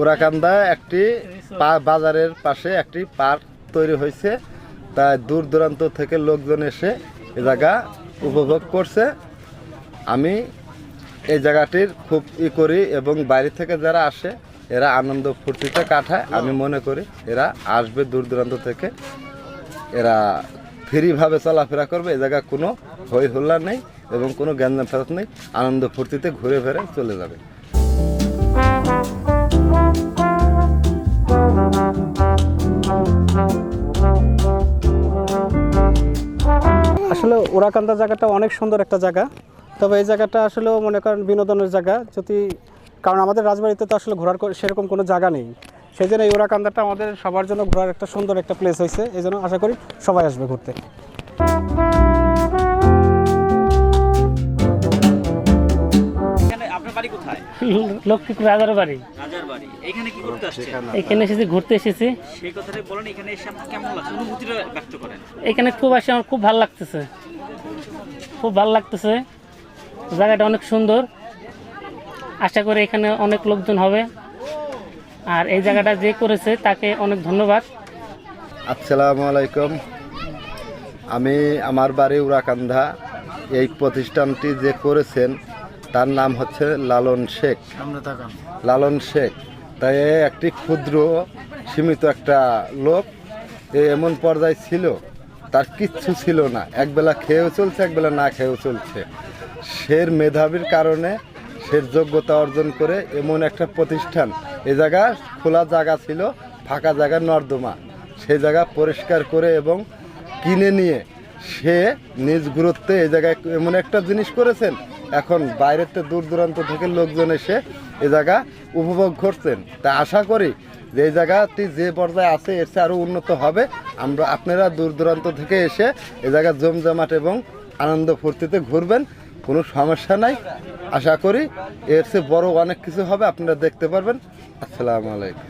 ওরাকান্দা একটি বাজারের পাশে একটি পার্ক তৈরি হয়েছে। তাই দূর দূরান্ত থেকে লোকজন এসে এ জায়গা উপভোগ করছে। আমি এই জায়গাটির খুব ই করি এবং বাইরে থেকে যারা আসে, এরা আনন্দ ফুর্তিতে কাটায়। আমি মনে করি এরা আসবে দূর দূরান্ত থেকে। এরা ফ্রিভাবে চলাফেরা করবে। এ জায়গা কোনো হই হুল্লা নেই এবং কোনো গ্যাঞ্জাম ফেরত নেই। আনন্দ ফুর্তিতে ঘুরে ফিরে চলে যাবে। আসলে ওরাকান্দা জায়গাটা অনেক সুন্দর একটা জায়গা। তবে এই জায়গাটা আসলে মনে করেন বিনোদনের জায়গা। যদি, কারণ আমাদের রাজবাড়িতে তো আসলে ঘোরার সেরকম কোনো জায়গা নেই। সেই জন্য এই ওরাকান্দাটা আমাদের সবার জন্য ঘোরার একটা সুন্দর একটা প্লেস হয়েছে। এই জন্য আশা করি সবাই আসবে ঘুরতে। লক্ষ্মীপুর রাজার বাড়ি রাজার বাড়ি এখানে কি করতে আসছেন? এখানে এসেছি ঘুরতে এসেছি। সেই কথাটাই বলেন এখানে এসে আপনার কেমন লাগছে? অনুভূতিটা ব্যক্ত করেন। এখানে খুব আসে আমার খুব ভালো লাগতেছে। খুব ভালো লাগতেছে। জায়গাটা অনেক সুন্দর। আশা করি এখানে অনেক লোকজন হবে। আর এই জায়গাটা যে করেছে তাকে অনেক ধন্যবাদ। আসসালামু আলাইকুম। আমি আমার বাড়ি উড়াকান্ধা এই প্রতিষ্ঠানটি যে করেছেন তার নাম হচ্ছে লালন শেখ। লালন শেখ। তাই একটি ক্ষুদ্র সীমিত একটা লোক। এ এমন পর্যায়ে ছিল তার কিচ্ছু ছিল না। একবেলা খেয়েও চলছে একবেলা না খেয়েও চলছে। সের মেধাবীর কারণে সের যোগ্যতা অর্জন করে এমন একটা প্রতিষ্ঠান এ জায়গা খোলা জায়গা ছিল ফাঁকা জায়গা নর্দমা। সেই জায়গা পরিষ্কার করে এবং কিনে নিয়ে সে নিজ গুরুত্বে এই জায়গায় এমন একটা জিনিস করেছেন এখন বাইরেতে দূর দূরান্ত থেকে লোকজন এসে এ জায়গা উপভোগ করছেন। তা আশা করি যে এই জায়গাটি যে পর্যায়ে আছে, এর চেয়ে আরও উন্নত হবে। আমরা আপনারা দূর দূরান্ত থেকে এসে এ জায়গা জমজমাট এবং আনন্দ ফুর্তিতে ঘুরবেন, কোনো সমস্যা নাই। আশা করি এর চেয়ে বড় অনেক কিছু হবে, আপনারা দেখতে পারবেন। আসসালামু আলাইকুম।